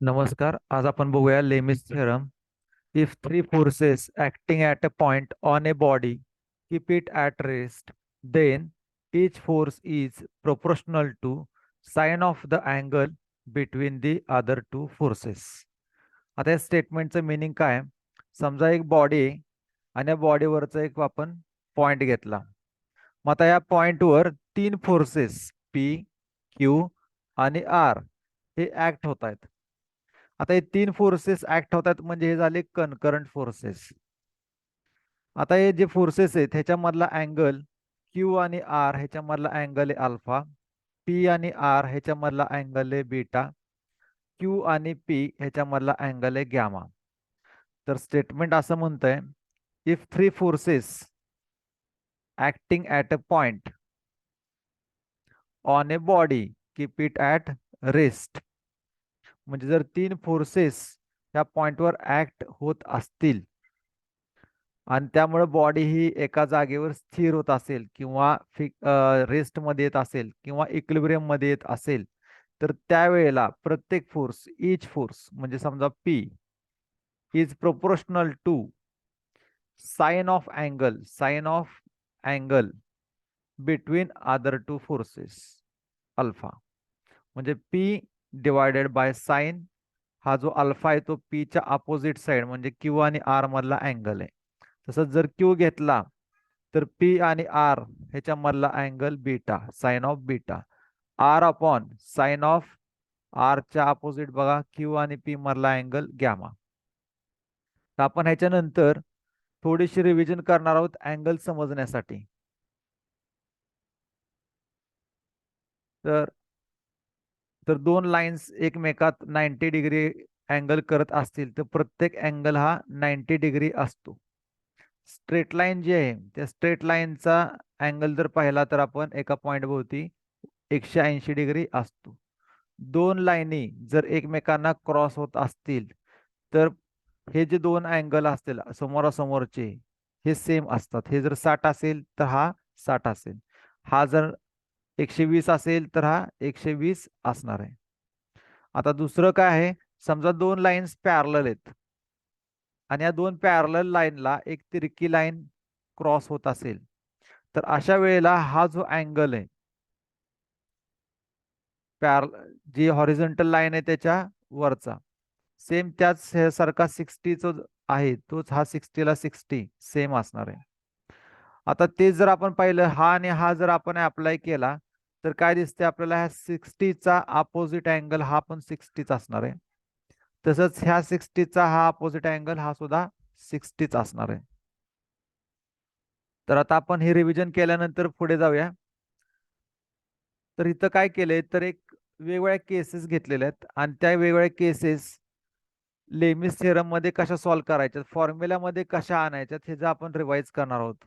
नमस्कार आज आपण बघूया Lami's theorem if three forces acting at a point on a body keep it at rest then each force is proportional to sine of the angle between the other two forces आता या स्टेटमेंटचं meaning काय? समजा एक body आणि या बॉडीवरचा एक आपण point घेतला. मग आता या पॉइंटवर तीन फोर्सेस पी क्यू आणि आर हे ऍक्ट होत आहेत. आता हे तीन फोर्सेस ऍक्ट होतात म्हणजे हे झाले कनकरंट फोर्सेस आता हे जे फोर्सेस आहेत ह्याच्यामधला अँगल क्यू आणि आर ह्याच्यामधला अँगल आहे अल्फा पी आणि आर ह्याच्यामधला अँगल आहे बीटा क्यू आणि पी ह्याच्यामधला अँगल आहे गॅमा तर स्टेटमेंट असं म्हणतंय if three forces acting at a point on a body keep it at rest म्हणजे जर तीन फोर्सेस ह्या पॉइंटवर ऍक्ट होत असतील आणि त्यामुळे बॉडी ही एका जागेवर स्थिर होत असेल किंवा फिक रेस्टमध्ये येत असेल किंवा इक्लिब्रियममध्ये येत असेल तर त्यावेळेला प्रत्येक फोर्स इच फोर्स म्हणजे समजा P is proportional to sine of angle sine of angle between other two forces alpha म्हणजे पी डिवायडेड बाय साइन हा जो अल्फा आहे तो पीच्या अपोजिट साइड म्हणजे क्यू आणि आर मधला अँगल आहे. तसंच जर क्यू घेतला तर पी आणि आर ह्याच्या मधला angle beta sine of beta R upon sine of आरच्या अपोजिट बघा क्यू आणि पी मधला अँगल गॅमा तर आपण ह्याच्यानंतर थोडीशी रिव्हिजन करणार आहोत अँगल समजण्यासाठी. तर तर दोन लाईन्स एकमेकात नाईन्टी डिग्री अँगल करत असतील तर प्रत्येक अँगल हा नाईन्टी डिग्री असतो. स्ट्रेट लाईन जी आहे त्या स्ट्रेट लाईनचा अँगल जर पाहिला तर आपण एका पॉइंट भोवती एकशे ऐंशी डिग्री असतो. दोन लाईनी जर एकमेकांना क्रॉस होत असतील तर हे जे दोन अँगल असतील समोरासमोरचे हे सेम असतात. हे जर साठ असेल तर हा साठ असेल. हा जर एकशे वीस असेल तर हा एकशे वीस असणार आहे. आता दुसरं काय आहे? समजा दोन लाईन्स पॅरल आहेत. आणि या दोन पॅरल लाईनला एक तिरकी लाईन क्रॉस होत असेल. तर अशा वेळेला हा जो अँगल आहे पॅर जी हॉरिझॉन्टल लाईन आहे त्याच्या वरचा सेम त्याच सारखा सिक्स्टीचा आहे तोच हा सिक्स्टीला सिक्स्टी सेम असणार आहे. आता ते जर आपण पाहिलं हा आणि हा जर आपण अप्लाय केला तर काय दिसते आपल्याला? ह्या सिक्स्टीचा अपोजिट अँगल हा पण सिक्स्टीच असणार आहे. तसंच ह्या सिक्स्टीचा हा अपोजिट अँगल हा सुद्धा सिक्स्टीच असणार आहे. तर आता आपण हे रिव्हिजन केल्यानंतर पुढे जाऊया. तर इथं काय केलंय? तर एक वेगवेगळ्या केसेस घेतलेल्या आहेत. आणि त्या वेगवेगळ्या केसेस लेमिस थेरममध्ये कशा सॉल्व्ह करायच्यात? फॉर्म्युल्यामध्ये कशा आणायच्यात? हे जर आपण रिवाईज करणार आहोत.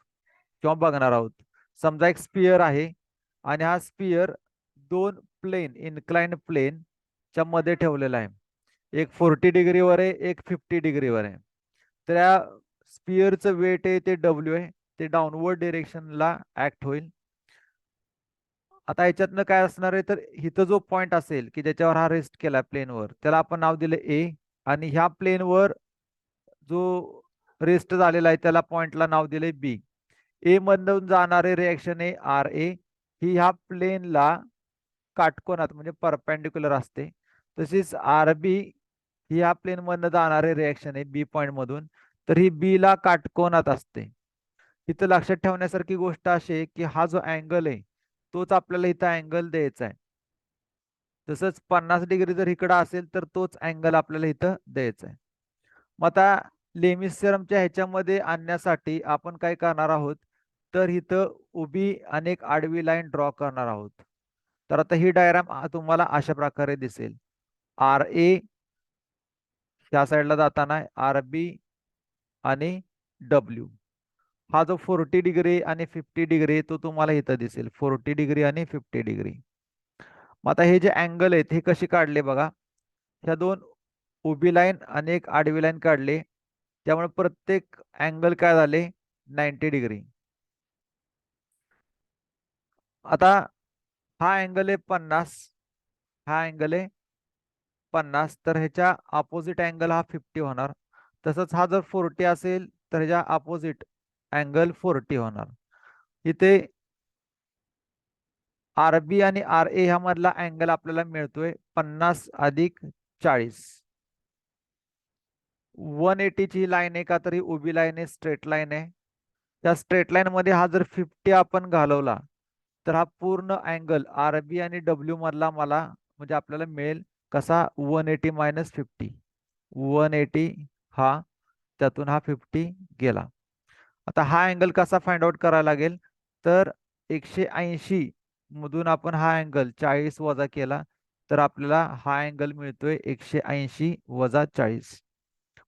किंवा बघणार आहोत. समजा एक स्पियर आहे आणि हा स्पियर दोन प्लेन इन्क्लाइन प्लेन च्या मध्ये ठेवलेला आहे. एक फोर्टी डिग्रीवर आहे एक फिफ्टी डिग्रीवर आहे. तर या स्पियरचं वेट आहे ते डब्ल्यू आहे. ते डाऊनवर्ड डिरेक्शनला ऍक्ट होईल. आता याच्यातनं काय असणार आहे? तर इथं जो पॉइंट असेल की ज्याच्यावर हा रेस्ट केला प्लेनवर त्याला आपण नाव दिलं ए आणि ह्या प्लेनवर जो रेस्ट झालेला आहे त्याला पॉइंटला नाव दिले बी ए मधून जाणारे रिएक्शन आहे आर ए ही ह्या प्लेनला काटकोनात म्हणजे परपेंडिक्युलर असते. तसेच आर बी ही ह्या प्लेनमधनं जाणारे रिएक्शन आहे बी पॉईंटमधून तर ही बी ला काटकोनात असते. इथं लक्षात ठेवण्यासारखी गोष्ट अशी आहे की हा जो अँगल आहे तोच आपल्याला इथं अँगल द्यायचा आहे. तसंच पन्नास डिग्री जर इकडं असेल तर तोच अँगल आपल्याला इथं द्यायचा आहे. मग आता लेमिसरमच्या ह्याच्यामध्ये आणण्यासाठी आपण काय करणार आहोत? तर इथं उभी अनेक आडवी लाईन ड्रॉ करणार आहोत. तर आता ही डायग्राम तुम्हाला अशा प्रकारे दिसेल. आर ए ह्या साईडला जाताना आर बी आणि डब्ल्यू. हा जो फोर्टी डिग्री आणि फिफ्टी डिग्री तो तुम्हाला इथं दिसेल. फोर्टी डिग्री आणि फिफ्टी डिग्री. मग आता हे जे अँगल आहेत हे कसे काढले बघा? ह्या दोन उभी लाईन आणि एक आडवी लाईन काढले. त्यामुळे प्रत्येक अँगल काय झाले? नाईन्टी डिग्री आता हा अँगल आहे पन्नास. हा अँगल आहे पन्नास. तर ह्याच्या अपोजिट अँगल हा फिफ्टी होणार. तसंच हा जर फोर्टी असेल तर ह्याच्या अपोजिट अँगल फोर्टी होणार. इथे आर बी आणि आर ए ह्या मधला अँगल आपल्याला मिळतोय पन्नास अधिक चाळीस. वन एटीची लाईन आहे का तरी उभी लाईन आहे स्ट्रेट लाईन आहे. त्या स्ट्रेट लाईन मध्ये हा जर फिफ्टी आपण घालवला तर हा पूर्ण अँगल आर बी आणि डब्ल्यू मधला मला म्हणजे आपल्याला मिळेल कसा? One eighty minus fifty. One eighty हा त्यातून हा फिफ्टी गेला. आता हा अँगल कसा फाइंड आउट करायला लागेल? तर एकशे ऐंशी मधून आपण हा अँगल चाळीस वजा केला तर आपल्याला हा अँगल मिळतोय एकशे ऐंशी वजा चाळीस.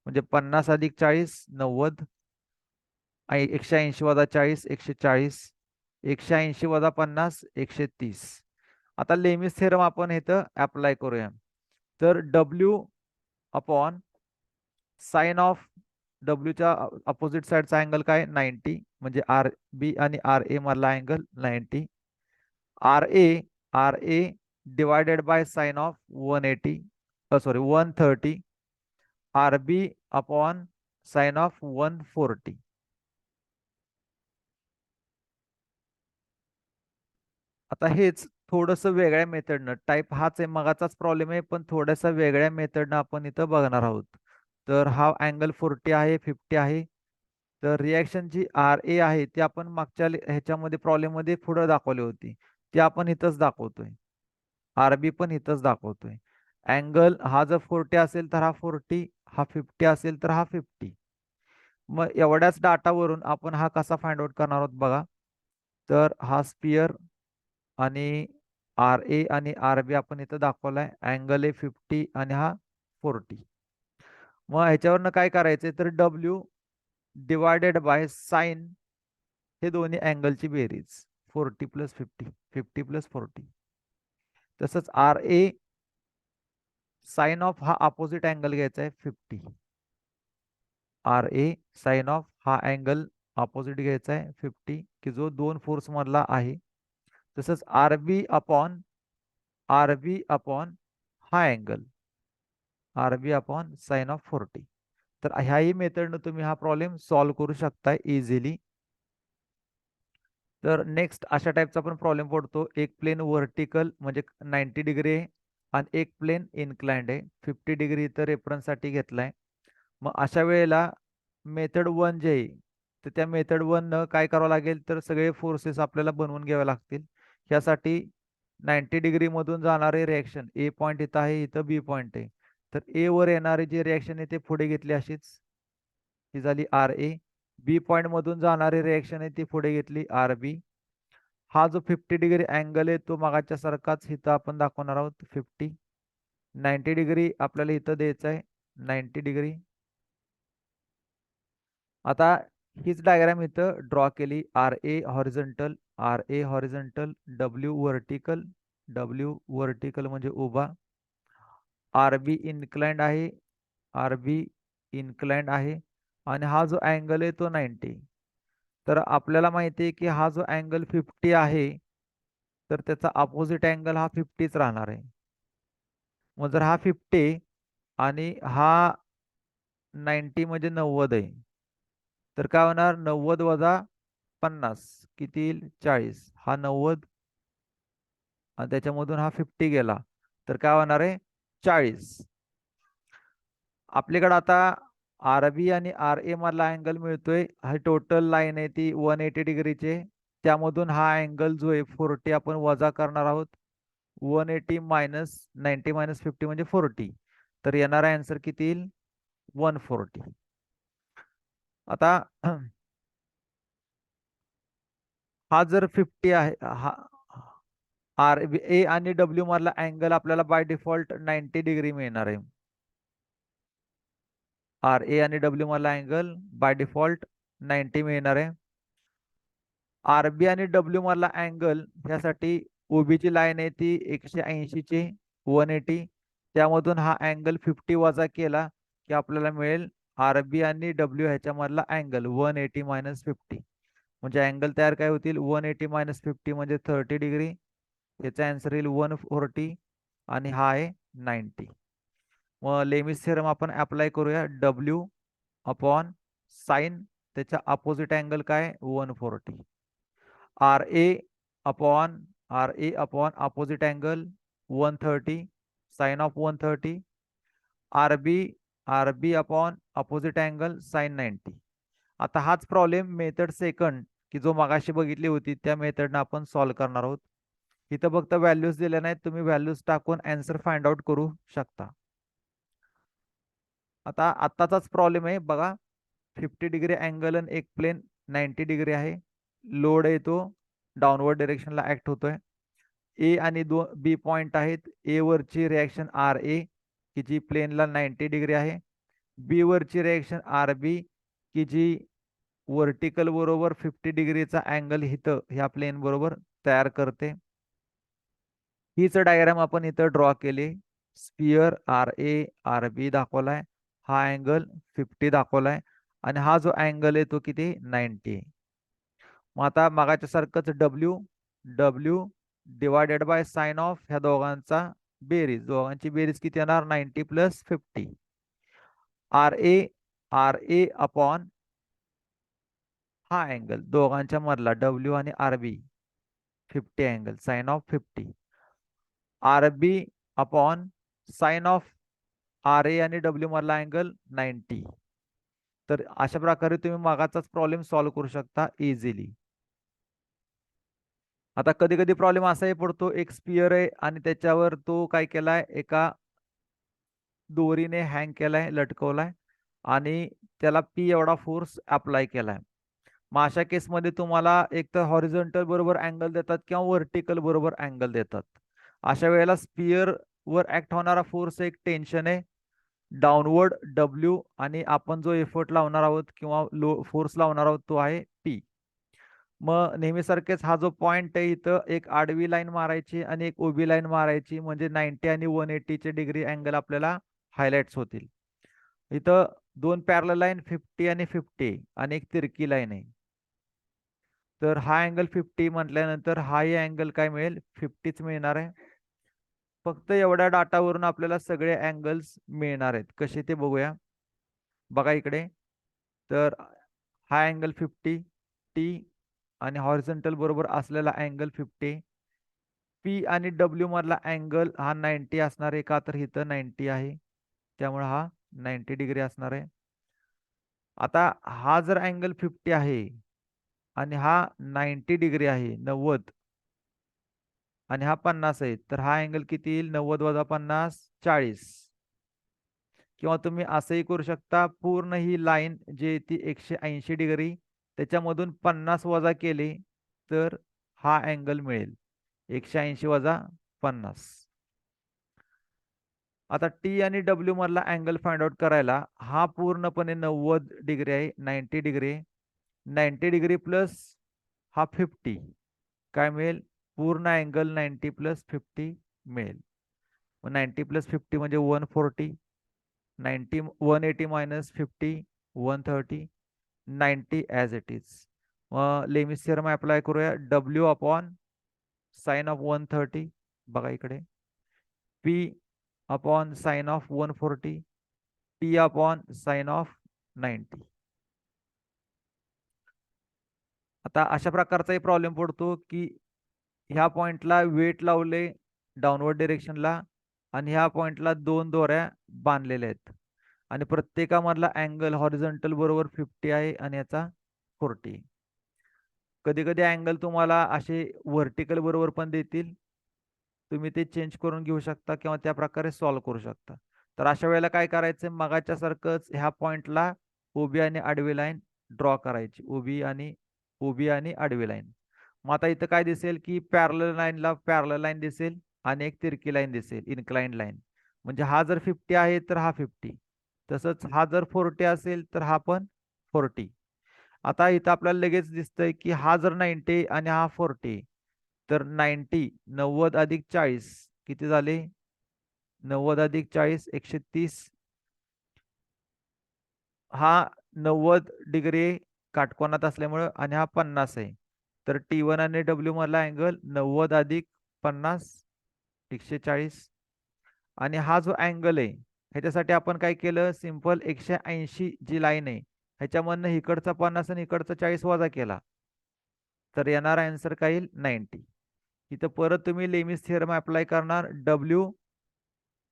म्हणजे पन्नास अधिक चाळीस नव्वद. एकशे ऐंशी वजा चाळीस एकशे चाळीस. एकशे ऐंशी वजा पन्नास एकशे तीस. आता लेमिस थेरम आपण इथं अप्लाय करूया. तर डब्ल्यू अपॉन साइन ऑफ डब्ल्यूच्या अपोजिट साईडचा अँगल काय? नाईन्टी म्हणजे आर बी आणि आर ए मधला angle ninety R A R A divided by sine of one eighty sorry one thirty R B upon sine of one forty. आता हेच थोडस वेगळ्या मेथडनं टाईप हाच आहे मगाचाच प्रॉब्लेम आहे पण थोड्यासा वेगळ्या मेथडनं आपण इथं बघणार आहोत. तर हा अँगल फोर्टी आहे फिफ्टी आहे. तर रिॲक्शन जी आर ए आहे ती आपण मागच्या ह्याच्यामध्ये प्रॉब्लेममध्ये पुढं दाखवली होती. ती आपण इथंच दाखवतोय. आर बी पण इथंच दाखवतोय. अँगल हा जर फोर्टी असेल तर हा फोर्टी हा फिफ्टी असेल तर हा फिफ्टी. मग एवढ्याच डाटावरून आपण हा कसा फाइंड आउट करणार आहोत बघा. तर हा स्पियर आणि आर ए आणि आर बी आपण इथं दाखवलाय. अँगल ए फिफ्टी आणि हा फोर्टी मग ह्याच्यावरनं काय करायचंय तर डब्ल्यू डिवायडेड बाय साइन हे दोन्ही अँगलची बेरीज. Forty plus fifty fifty plus forty तसंच आर ए साइन ऑफ हा अपोजिट अँगल घ्यायचा आहे fifty. R A sine of हा अँगल अपोजिट घ्यायचा आहे फिफ्टी की जो दोन फोर्स मधला आहे. तसंच R B upon R B upon हा angle R B upon sine of forty. तर ह्याही मेथडनं तुम्ही हा प्रॉब्लेम सॉल्व्ह करू शकताय इझिली. तर नेक्स्ट अशा टाईपचा पण प्रॉब्लेम पडतो. एक प्लेन व्हर्टिकल म्हणजे नाईन्टी डिग्री आणि एक प्लेन इन्क्लाइंड आहे. फिफ्टी डिग्री इथं रेफरन्ससाठी घेतलाय. मग अशा वेळेला मेथड वन जे आहे तर त्या मेथड वननं काय करावं लागेल तर सगळे फोर्सेस आपल्याला बनवून घ्यावे लागतील. ह्यासाठी नाईन्टी डिग्रीमधून जाणारे रिॲक्शन ए पॉईंट इथं आहे इथं बी पॉईंट आहे. तर ए वर येणारी जी रिॲक्शन आहे ते पुढे घेतली अशीच. ही झाली आर ए बी पॉईंटमधून जाणारी रिॲक्शन आहे ती पुढे घेतली आर बी हा जो फिफ्टी डिग्री अँगल आहे तो मागाच्या सारखाच इथं आपण दाखवणार आहोत. फिफ्टी नाईन्टी डिग्री आपल्याला इथं द्यायचं आहे. नाईन्टी डिग्री आता हीच डायग्राम इथं ड्रॉ केली. R A horizontal R A horizontal W vertical W vertical म्हणजे उभा. आर बी इन्क्लाइंड आहे. आर बी इन्क्लाइंड आहे. आणि हा जो अँगल आहे तो नाईन्टी तर आपल्याला माहिती आहे की हा जो अँगल फिफ्टी आहे तर त्याचा अपोजिट अँगल हा फिफ्टीच राहणार आहे. मग जर हा फिफ्टी आणि हा नाईन्टी म्हणजे नव्वद आहे तर काय होणार? नव्वद वजा पन्नास किती येईल? चाळीस. हा नव्वद आणि त्याच्यामधून हा फिफ्टी गेला तर काय होणार आहे? चाळीस. आपल्याकडे आता आर बी आणि आर ए मधला अँगल मिळतोय. हा टोटल लाईन आहे ती वन एटी डिग्रीचे त्यामधून हा अँगल जो आहे फोर्टी आपण वजा करणार आहोत. One eighty minus ninety minus fifty म्हणजे फोर्टी तर येणारा आन्सर किती येईल? वन फोर्टी आता हा जर फिफ्टी आहे हा आर ए आणि डब्ल्यू मधला अँगल आपल्याला बाय डिफॉल्ट नाईन्टी डिग्री मिळणार आहे. आर ए आणि डब्ल्यू मला अँगल बाय डिफॉल्ट नाईन्टी मिळणार आहे. आर बी आणि डब्ल्यू मला अँगल ह्यासाठी ओबीची लाईन आहे ती एकशे ऐंशीची वन एटी त्यामधून हा अँगल फिफ्टी वजा केला की आपल्याला मिळेल आर बी आणि W ह्याच्यामधला angle one eighty minus fifty म्हणजे अँगल तयार काय होतील? वन एटी मायनस फिफ्टी म्हणजे थर्टी डिग्री याचा आन्सर येईल वन फोर्टी आणि हा आहे नाईन्टी मग लेमिस थेरम आपण अप्लाय करूया. डब्ल्यू अपॉन साइन त्याच्या अपोजिट अँगल काय? One forty R A upon R A upon opposite angle one thirty sine of one thirty R B R B upon opposite angle sine ninety आता हाच problem method second की जो मागाशी बघितली होती त्या मेथडनं आपण सॉल्व्ह करणार आहोत. इथं फक्त व्हॅल्यूज दिल्या नाहीत तुम्ही व्हॅल्यूज टाकून अँसर फाइंड आउट करू शकता. आता आत्ताचाच प्रॉब्लेम आहे. बघा फिफ्टी डिग्री अँगल आणि एक प्लेन नाईन्टी डिग्री आहे. लोड आहे तो. डाऊनवर्ड डिरेक्शनला ऍक्ट होतोय. ए आणि दोन बी पॉइंट आहेत. ए वरची रिॲक्शन आर ए की जी प्लेनला नाईन्टी डिग्री आहे. बी वरची रिॲक्शन आर बी की जी वर्टिकल बरोबर फिफ्टी डिग्रीचा अँगल इथं ह्या प्लेन बरोबर तयार करते. हीच डायग्राम आपण इथं ड्रॉ केली. Sphere R A R B दाखवलाय. हा अँगल फिफ्टी दाखवलाय आणि हा जो अँगल आहे तो किती? नाईन्टी मग आता मागाच्या सारखंच W W divided by sine of ह्या दोघांचा बेरीज. दोघांची बेरीज किती येणार? Ninety plus fifty R A R A upon हा अँगल दोघांच्या मधला डब्ल्यू आणि R B fifty angle sine of fifty R B upon sine of R A आणि डब्ल्यू मारला अँगल नाईन्टी तर अशा प्रकारे तुम्ही मागाचाच प्रॉब्लेम सॉल्व्ह करू शकता इझिली आता कधी कधी प्रॉब्लेम असाही पडतो एक स्पियर आहे आणि त्याच्यावर तो काय केलाय एका दोरीने हँग केलाय लटकवलाय आणि त्याला पी एवढा फोर्स अप्लाय केलाय. मग अशा केसमध्ये तुम्हाला एक तर हॉरिझॉन्टल बरोबर अँगल देतात किंवा व्हर्टिकल बरोबर अँगल देतात. अशा वेळेला स्पियर वर ऍक्ट होणारा फोर्स एक टेन्शन आहे. डाउनवर्ड डब्ल्यू आणि आपण जो एफर्ट लावणार आहोत किंवा लो फोर्स लावणार आहोत तो आहे पी मग नेहमीसारखेच हा जो पॉइंट आहे इथं एक आडवी लाईन मारायची आणि एक उभी लाईन मारायची म्हणजे नाईन्टी आणि वन एटीचे डिग्री अँगल आपल्याला हायलाइट्स होतील. इथं दोन पॅरल लाईन फिफ्टी आणि फिफ्टी आणि एक तिरकी लाईन आहे. तर हा अँगल फिफ्टी म्हटल्यानंतर हाही अँगल काय मिळेल? फिफ्टीच मिळणार आहे. फक्त एवढ्या डाटावरून आपल्याला सगळे अँगल्स मिळणार आहेत. कसे ते बघूया. बघा इकडे. तर हा अँगल फिफ्टी टी आणि हॉरिझेंटल बरोबर असलेला अँगल फिफ्टी पी आणि डब्ल्यू मधला अँगल हा नाईन्टी असणार आहे का? तर इथं नाईन्टी आहे. त्यामुळे हा नाईन्टी डिग्री असणार आहे. आता हा जर अँगल फिफ्टी आहे आणि हा नाईन्टी डिग्री आहे नव्वद आणि हा पन्नास आहे. तर हा अँगल किती येईल? नव्वद वजा पन्नास चाळीस. किंवा तुम्ही असंही करू शकता पूर्ण ही लाईन जी ती एकशे ऐंशी डिग्री त्याच्यामधून पन्नास वजा केले तर हा अँगल मिळेल. एकशे ऐंशी वजा पन्नास. आता टी आणि डब्ल्यू मधला अँगल फाइंड आउट करायला हा पूर्णपणे नव्वद डिग्री आहे ninety degree ninety degree plus हा फिफ्टी काय मिळेल? पूर्ण अँगल नाईन्टी प्लस फिफ्टी मिळेल. नाईन्टी प्लस फिफ्टी म्हणजे one forty ninety one eighty minus fifty one thirty ninety as it is मग लेमिस अप्लाय करूया. W upon sine of one thirty बघा इकडे. P upon sine of one forty T upon sine of ninety आता अशा प्रकारचाही problem पडतो की ह्या पॉइंटला वेट लावले डाउनवर्ड डिरेक्शनला आणि ह्या पॉइंटला दोन दोऱ्या बांधलेल्या आहेत. आणि प्रत्येकामधला अँगल हॉरिझॉन्टल बरोबर फिफ्टी आहे आणि याचा फोर्टी कधी कधी अँगल तुम्हाला असे व्हर्टिकल बरोबर पण देतील. तुम्ही ते चेंज करून घेऊ शकता किंवा त्या प्रकारे सॉल्व्ह करू शकता. तर अशा वेळेला काय करायचं? मगाच्या सारखंच ह्या पॉइंटला उभी आणि आडवी लाईन ड्रॉ करायची. उभी आणि उभी आणि आडवी लाईन मग आता इथं काय दिसेल की पॅरल लाईनला पॅरल लाईन दिसेल आणि एक तिरकी लाईन दिसेल इन्क्लाइन लाईन म्हणजे हा जर फिफ्टी आहे तर हा फिफ्टी तसंच हा जर फोर्टी असेल तर हा पण फोर्टी आता इथं आपल्याला लगेच दिसतंय की हा जर नाईन्टी आणि हा फोर्टी तर नाईन्टी नव्वद अधिक चाळीस किती झाले? नव्वद अधिक चाळीस एकशे तीस. हा नव्वद डिग्री काटकोनात असल्यामुळं आणि हा पन्नास आहे. तर टी वन आणि डब्ल्यू मधला अँगल नव्वद अधिक पन्नास एकशे चाळीस. आणि हा जो अँगल आहे ह्याच्यासाठी आपण काय केलं? सिंपल एकशे ऐंशी जी लाईन आहे ह्याच्यामधनं इकडचा पन्नास आणि इकडचा चाळीस वजा केला. तर येणार आन्सर काय येईल? नाईन्टी इथं परत तुम्ही लेमिस थिअरम अप्लाय करणार. W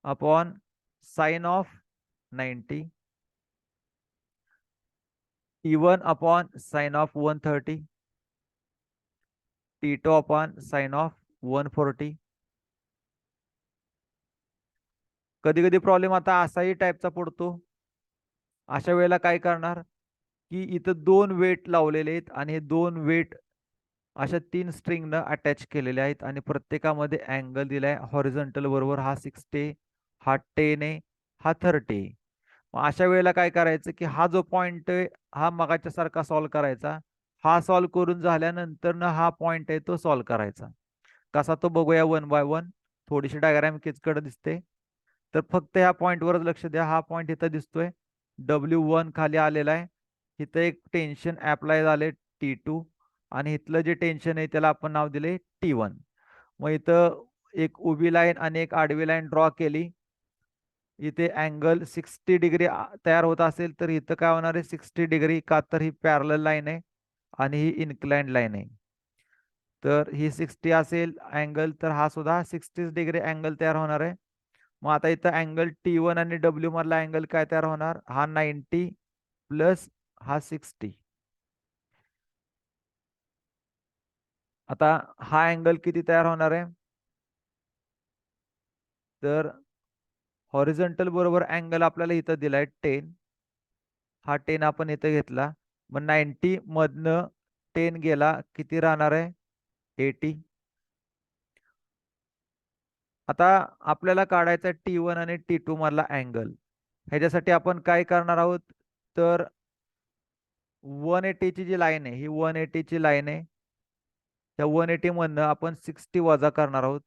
upon sine of ninety even one upon sine of one thirty T two upon sine of one forty कधी कधी प्रॉब्लेम आता असाही टाईपचा पडतो. अशा वेळेला काय करणार? की इथं दोन वेट लावलेले आहेत आणि हे दोन वेट अशा तीन स्ट्रिंगनं अटॅच केलेले आहेत आणि प्रत्येकामध्ये अँगल दिलाय. हॉरिझॉन्टल बरोबर हा सिक्स्टी हा टेन आहे हा थर्टी मग अशा वेळेला काय करायचं की हा जो पॉईंट आहे हा मगाच्या सारखा सॉल्व्ह करायचा. हा सॉल्व करून झाल्यानंतर ना हा पॉइंट आहे तो सॉल्व करायचा. कसा तो बघूया वन बाय वन थोडीशी डायग्राम किचकड दिसते. तर फक्त ह्या पॉईंटवरच लक्ष द्या. हा पॉईंट इथं दिसतोय. डब्ल्यू वन खाली आलेला आहे. इथं एक टेन्शन ॲप्लाय झाले टी टू आणि इथलं जे टेन्शन आहे त्याला आपण नाव दिले टी वन मग इथं एक उभी लाईन आणि एक आडवी लाईन ड्रॉ केली. इथे अँगल सिक्स्टी डिग्री तयार होत असेल तर इथं काय होणार आहे? सिक्स्टी डिग्री का तर ही पॅरल लाईन आहे. आणि ही इन्क्लाइंड लाईन आहे. तर ही सिक्स्टी असेल अँगल तर हा सुद्धा सिक्स्टीच डिग्री अँगल तयार होणार आहे. मग आता इथं अँगल टी वन आणि डब्ल्यू मधला अँगल काय तयार होणार? हा नाईन्टी प्लस हा सिक्स्टी आता हा अँगल किती तयार होणार आहे? तर हॉरिझॉन्टल बरोबर अँगल आपल्याला इथं दिलाय टेन हा टेन आपण इथं घेतला. मग नाईन्टी मधनं टेन गेला किती राहणार आहे? एटी आता आपल्याला काढायचा टी वन आणि टी टू मधला अँगल ह्याच्यासाठी आपण काय करणार आहोत? तर वन एटीची जी लाईन आहे ही वन एटीची लाईन आहे. त्या वन एटी मधनं आपण सिक्स्टी वजा करणार आहोत.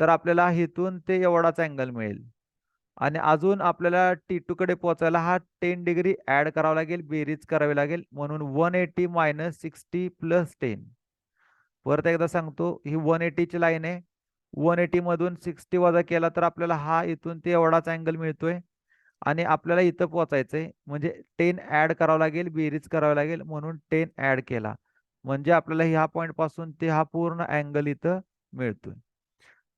तर आपल्याला इथून ते एवढाच अँगल मिळेल. आणि अजून आपल्याला टी टू कडे पोहोचायला हा टेन डिग्री ऍड करावा लागेल बेरीज करावी लागेल. म्हणून one eighty minus sixty plus ten परत एकदा सांगतो ही वन एटीची लाईन आहे. वन एटी मधून सिक्स्टी वजा केला तर आपल्याला हा इथून ते एवढाच अँगल मिळतोय. आणि आपल्याला इथं पोहोचायचंय म्हणजे टेन ऍड करावं लागेल बेरीज करावी लागेल म्हणून टेन ऍड केला. म्हणजे आपल्याला ह्या पॉईंटपासून ते हा पूर्ण अँगल इथं मिळतोय.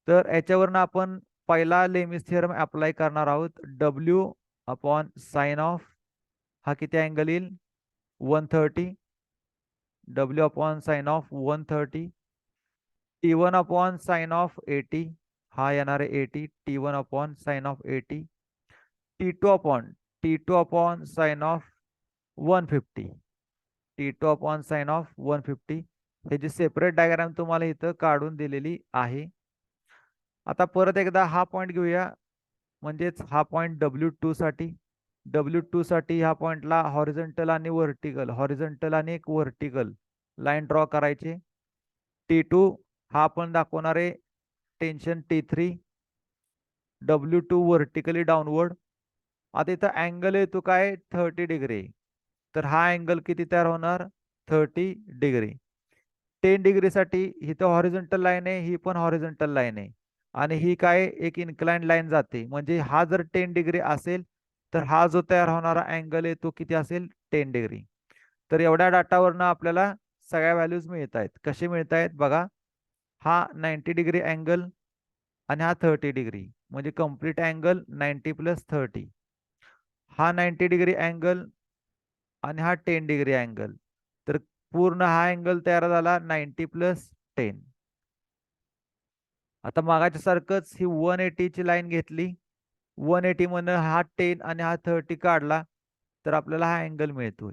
तर याच्यावरनं आपण पहिला लेमिस थिअरम अप्लाय करणार आहोत. डब्ल्यू अपॉन साइन ऑफ हा किती अँगल येईल? One thirty W upon sine of one thirty T one upon sine of eighty हा येणार आहे eighty T one upon sine of eighty T two upon T two upon sine of one fifty T two upon sine of one fifty ह्याची separate diagram तुम्हाला इथं काढून दिलेली आहे. आता परत एकदा हा पॉईंट घेऊया. म्हणजेच हा पॉईंट डब्ल्यू टू साठी. डब्ल्यू टू साठी ह्या पॉईंटला हॉरिझॉन्टल आणि व्हर्टिकल हॉरिझॉन्टल आणि एक व्हर्टिकल लाईन ड्रॉ करायचे. टी टू हा आपण दाखवणारे tension T three W two vertically downward आता इथं अँगल येतो काय? थर्टी डिग्री तर हा अँगल किती तयार होणार? थर्टी डिग्री टेन डिग्रीसाठी इथं हॉरिझॉन्टल लाईन आहे ही पण हॉरिझॉन्टल लाईन आहे. आणि ही काय एक इन्क्लाइंड लाईन जाते. म्हणजे हा जर टेन डिग्री असेल तर हा जो तयार होणारा अँगल आहे तो किती असेल? टेन डिग्री तर एवढ्या डाटावरनं आपल्याला सगळ्या व्हॅल्यूज मिळत आहेत कसे मिळत आहेत बघा. हा नाईन्टी डिग्री अँगल आणि हा थर्टी डिग्री म्हणजे complete angle ninety plus thirty हा नाईन्टी डिग्री अँगल आणि हा टेन डिग्री अँगल तर पूर्ण हा अँगल तयार झाला नाईन्टी प्लस टेन आता मागाच्या सारखंच ही वन एटीची लाईन घेतली. वन एटी म्हणून हा टेन आणि हा थर्टी काढला तर आपल्याला हा अँगल मिळतोय.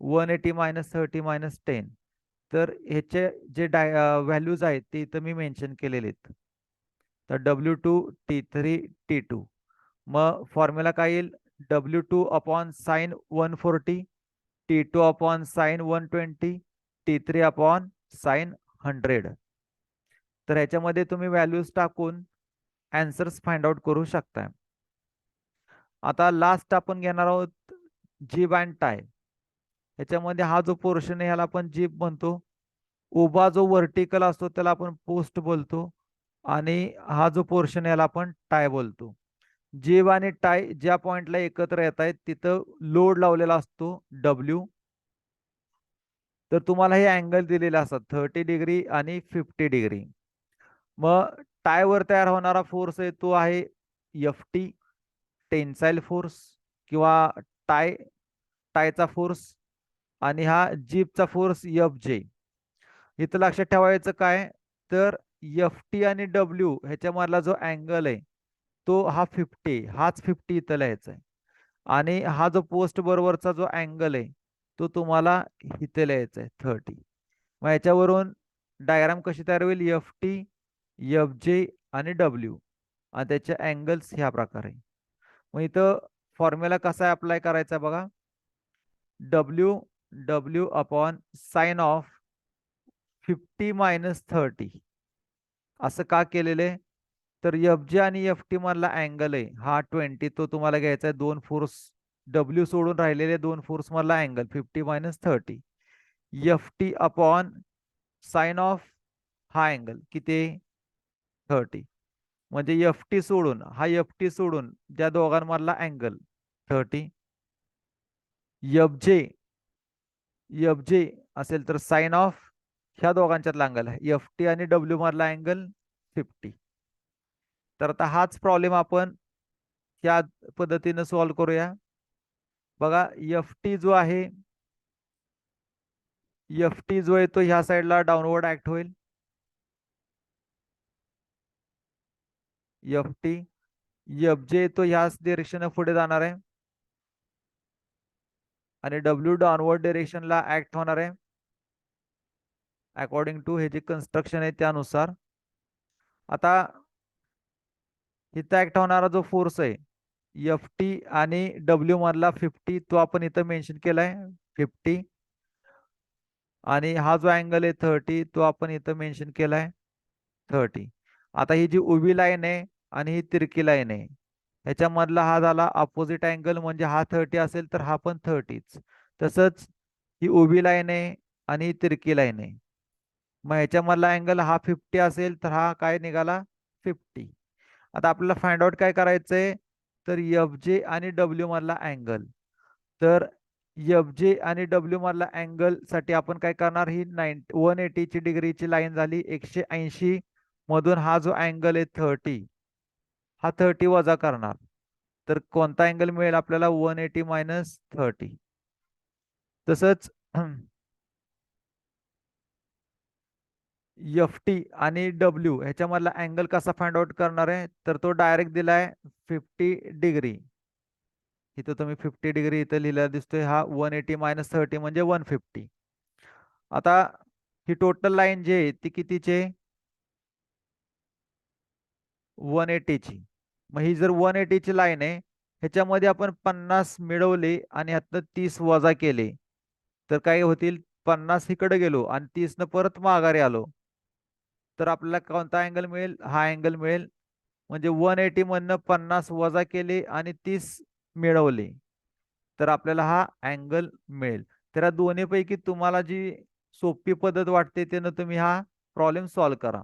One eighty minus thirty minus ten तर ह्याचे जे डाय व्हॅल्यूज आहेत ते इथं मी मेन्शन केलेले आहेत. तर W two T three T two मग फॉर्म्युला काय येईल? W two upon sine one forty T two upon sine one twenty T three upon sine hundred तर ह्याच्यामध्ये तुम्ही व्हॅल्यूज टाकून अँसर्स फाइंड आउट करू शकताय. आता लास्ट आपण घेणार आहोत जीब अँड टाय. ह्याच्यामध्ये हा जो पोर्शन आहे ह्याला आपण जीब म्हणतो. उभा जो व्हर्टिकल असतो त्याला आपण पोस्ट बोलतो. आणि हा जो पोर्शन याला आपण टाय बोलतो. जीब आणि टाय ज्या पॉइंटला एकत्र येत आहेत तिथं लोड लावलेला असतो डब्ल्यू तर तुम्हाला हे अँगल दिलेले असतात थर्टी डिग्री आणि फिफ्टी डिग्री मग टायवर तयार होणारा फोर्स आहे तो आहे एफ टी टेन्साईल फोर्स किंवा टाय टायचा फोर्स आणि हा जीपचा फोर्स एफ जे इथं लक्षात ठेवायचं काय? तर एफ टी आणि डब्ल्यू ह्याच्यामधला जो अँगल आहे तो हा फिफ्टी हाच फिफ्टी इथं लिहायचा आहे. आणि हा जो पोस्ट बरोबरचा जो अँगल आहे तो तुम्हाला इथे लिहायचा आहे थर्टी. मग याच्यावरून डायग्राम कशी तयार होईल? एफ टी एफ जे आणि डब्ल्यू आणि त्याचे अँगल्स ह्या प्रकारे. मग इथं फॉर्म्युला कसा अप्लाय करायचा बघा. W W upon sine of fifty minus thirty असं का केलेले तर एफ जे आणि एफ टी मधला अँगल आहे. हा ट्वेंटी तो तुम्हाला घ्यायचा आहे. दोन फोर्स डब्ल्यू सोडून राहिलेले दोन फोर्स मधला angle fifty minus thirty F T upon sine of हा अँगल किती थर्टी. म्हणजे एफ टी सोडून हा एफ टी सोडून ज्या दोघांमधला अँगल थर्टी. एफ जे एफ जे असेल तर साइन ऑफ ह्या दोघांच्यातला अँगल आहे. एफ टी आणि डब्ल्यू मधला अँगल फिफ्टी. तर आता हाच प्रॉब्लेम आपण ह्या पद्धतीनं सॉल्व्ह करूया. बघा एफ टी जो आहे एफ टी जो आहे तो ह्या साईडला डाउनवर्ड ऍक्ट होईल. एफ टी एफ जे येतो ह्याच डिरेक्शन पुढे जाणार आहे. आणि डब्ल्यू डॉनवर्ड डिरेक्शनला ऍक्ट होणार आहे. अकॉर्डिंग टू हे जे कन्स्ट्रक्शन आहे त्यानुसार. आता इथं ऍक्ट होणारा जो फोर्स आहे एफ टी आणि डब्ल्यू मधला फिफ्टी तो आपण इथं मेन्शन केलाय फिफ्टी आणि हा जो अँगल आहे थर्टी तो आपण इथं मेन्शन केलाय थर्टी आता ही जी उभी लाईन आहे आणि ही तिरकी लाईन आहे. ह्याच्यामधला हा झाला अपोजिट अँगल म्हणजे हा थर्टी असेल तर हा पण थर्टीच तसंच ही उभी लाईन आहे आणि ही तिरकी लाईन आहे. मग ह्याच्यामधला अँगल हा फिफ्टी असेल तर हा काय निघाला? फिफ्टी आता आपल्याला फाइंड आउट काय करायचंय? तर एफ जे आणि डब्ल्यू मधला अँगल तर एफ जे आणि डब्ल्यू मधला अँगलसाठी आपण काय करणार? ही नाईन वन एटीची डिग्रीची लाईन झाली एकशे ऐंशी मधून हा जो अँगल आहे थर्टी हा थर्टी वजा करणार. तर कोणता अँगल मिळेल आपल्याला? वन एटी मायनस थर्टी तसंच एफ टी आणि डब्ल्यू ह्याच्यामधला अँगल कसा फाइंड आउट करणार आहे? तर तो डायरेक्ट दिलाय फिफ्टी डिग्री इथं तुम्ही फिफ्टी डिग्री इथं लिहिलेला दिसतोय. हा वन एटी मायनस थर्टी म्हणजे वन फिफ्टी आता ही टोटल लाईन जी आहे ती कितीची वन एटीची मग ही जर वन एटीची लाईन आहे ह्याच्यामध्ये आपण पन्नास मिळवले आणि ह्यातनं तीस वजा केले. तर काय होतील? पन्नास इकडे गेलो आणि तीसनं परत माघारी आलो. तर आपल्याला कोणता अँगल मिळेल? हा अँगल मिळेल. म्हणजे वन एटी मधनं पन्नास वजा केले आणि तीस मिळवले. तर आपल्याला हा अँगल मिळेल. तर या दोन्हीपैकी तुम्हाला जी सोपी पद्धत वाटते त्यानं तुम्ही हा प्रॉब्लेम सॉल्व्ह करा.